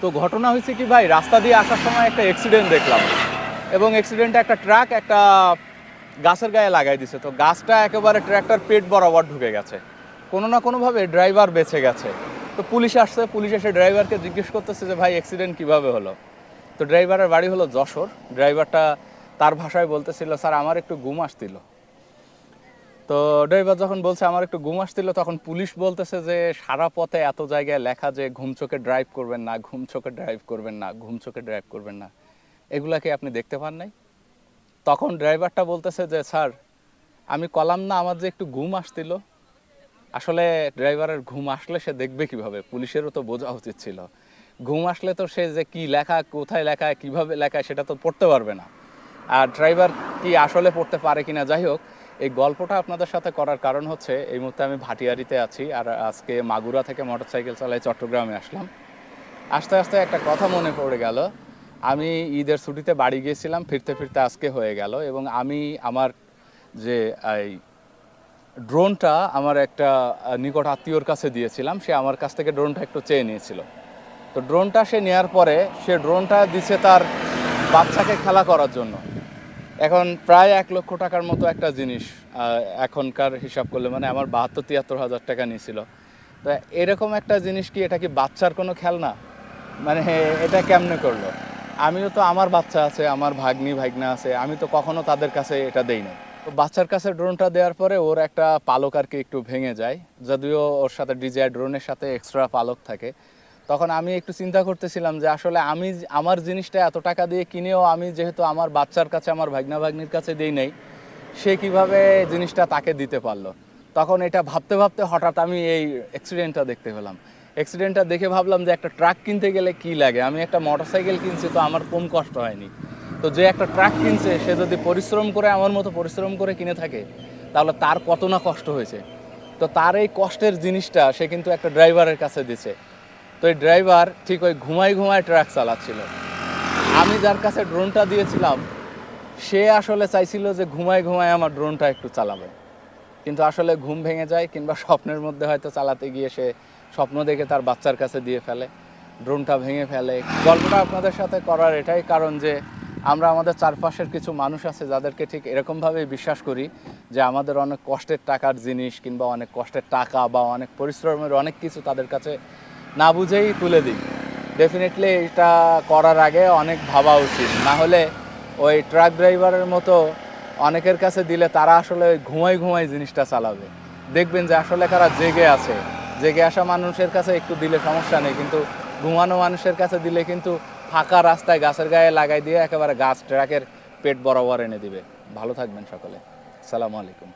তো ঘটনা হয়েছে কি ভাই, রাস্তা দিয়ে আসার সময় একটা অ্যাক্সিডেন্ট দেখলাম। এবং অ্যাক্সিডেন্টে একটা ট্রাক একটা গাছের গায়ে লাগাই দিছে। তো গাছটা একেবারে ট্র্যাক্টর পেট বরাবর ঢুকে গেছে। কোনো না কোনোভাবে ড্রাইভার বেঁচে গেছে। তো পুলিশ আসছে, পুলিশ এসে ড্রাইভারকে জিজ্ঞেস করতেছে যে, ভাই অ্যাক্সিডেন্ট কীভাবে হলো? তো ড্রাইভারের বাড়ি হলো যশোর। ড্রাইভারটা তার ভাষায় বলতেছিল, স্যার, আমার একটু ঘুম আসছিল। তো ড্রাইভার যখন বলছে, আমার একটু ঘুম আসছিল, তখন পুলিশ বলতেছে যে, সারা পথে এত জায়গায় লেখা যে, ঘুম চোখে ড্রাইভ করবেন না, ঘুম চোখে ড্রাইভ করবেন না, ঘুম চোখে ড্রাইভ করবেন না। এগুলাকে আপনি দেখতে পান নাই? তখন ড্রাইভারটা বলতেছে যে, স্যার, আমি কলাম না, আমার যে একটু ঘুম আসছিল। আসলে ড্রাইভারের ঘুম আসলে সে দেখবে কীভাবে? পুলিশেরও তো বোঝা উচিত ছিল। ঘুম আসলে তো সে যে কি লেখা, কোথায় লেখা, কীভাবে লেখা, সেটা তো পড়তে পারবে না। আর ড্রাইভার কি আসলে পড়তে পারে কিনা, যাই হোক এই গল্পটা আপনাদের সাথে করার কারণ হচ্ছে, এই মুহূর্তে আমি ভাটিয়ারিতে আছি আর আজকে মাগুরা থেকে মোটরসাইকেল চালাই চট্টগ্রামে আসলাম। আস্তে আস্তে একটা কথা মনে পড়ে গেল। আমি ঈদের ছুটিতে বাড়ি গিয়েছিলাম, ফিরতে ফিরতে আজকে হয়ে গেল এবং আমি আমার যে, এই ড্রোনটা আমার একটা নিকট আত্মীয়র কাছে দিয়েছিলাম, সে আমার কাছ থেকে ড্রোনটা একটু চেয়ে নিয়েছিল। তো ড্রোনটা সে নেওয়ার পরে সে ড্রোনটা দিছে তার বাচ্চাকে খেলা করার জন্য। এখন প্রায় এক লক্ষ টাকার মতো একটা জিনিস এখনকার হিসাব করলে মানে আমার বাহাত্তর, তিয়াত্তর হাজার টাকা নিয়েছিল। তো এরকম একটা জিনিস কি এটা কি বাচ্চার কোনো খেলনা? মানে এটা কেমনে করল? আমিও তো আমার বাচ্চা আছে, আমার ভাগ্নি, ভাগ্না আছে, আমি তো কখনো তাদের কাছে এটা দেই না তো বাচ্চার কাছে ড্রোনটা দেওয়ার পরে ওর একটা পালক আর কি একটু ভেঙে যায়, যদিও ওর সাথে ডিজায়ার ড্রোনের সাথে এক্সট্রা পালক থাকে। তখন আমি একটু চিন্তা করতেছিলাম যে আসলে আমি আমার জিনিসটা এত টাকা দিয়ে কিনেও আমি যেহেতু আমার বাচ্চার কাছে, আমার ভাগ্না ভাগ্নির কাছে দেই নাই, সে কীভাবে জিনিসটা তাকে দিতে পারল? তখন এটা ভাবতে ভাবতে হঠাৎ আমি এই অ্যাক্সিডেন্টটা দেখতে পেলাম। অ্যাক্সিডেন্টটা দেখে ভাবলাম যে একটা ট্রাক কিনতে গেলে কি লাগে? আমি একটা মোটরসাইকেল কিনছি, তো আমার কম কষ্ট হয়নি। তো যে একটা ট্রাক কিনছে, সে যদি পরিশ্রম করে, আমার মতো পরিশ্রম করে কিনে থাকে, তাহলে তার কত না কষ্ট হয়েছে? তো তার এই কষ্টের জিনিসটা সে কিন্তু একটা ড্রাইভারের কাছে দিছে। তো এই ড্রাইভার ঠিক ওই ঘুমাই ঘুমায় ট্রাক চালাচ্ছিল। আমি যার কাছে ড্রোনটা দিয়েছিলাম, সে আসলে চাইছিল যে ঘুমায় ঘুমায় আমার ড্রোনটা একটু চালাবে। কিন্তু আসলে ঘুম ভেঙে যায় কিংবা স্বপ্নের মধ্যে হয়তো চালাতে গিয়ে সে স্বপ্ন দেখে তার বাচ্চার কাছে দিয়ে ফেলে ড্রোনটা ভেঙে ফেলে। গল্পটা আপনাদের সাথে করার এটাই কারণ যে আমরা আমাদের চারপাশের কিছু মানুষ আছে যাদেরকে ঠিক এরকমভাবেই বিশ্বাস করি যে আমাদের অনেক কষ্টের টাকার জিনিস কিংবা অনেক কষ্টের টাকা বা অনেক পরিশ্রমের অনেক কিছু তাদের কাছে না বুঝেই তুলে দিই। ডেফিনেটলি এটা করার আগে অনেক ভাবা উচিত। না হলে ওই ট্রাক ড্রাইভারের মতো অনেকের কাছে দিলে তারা আসলে ওই ঘুমাই ঘুমাই জিনিসটা চালাবে। দেখবেন যে আসলে কারা জেগে আছে। জেগে আসা মানুষের কাছে একটু দিলে সমস্যা নেই, কিন্তু ঘুমানো মানুষের কাছে দিলে কিন্তু ফাঁকা রাস্তায় গাছের গায়ে লাগাই দিয়ে একেবারে গাছ, ট্রাকের পেট বরাবর এনে দিবে। ভালো থাকবেন সকলে। সালামু আলাইকুম।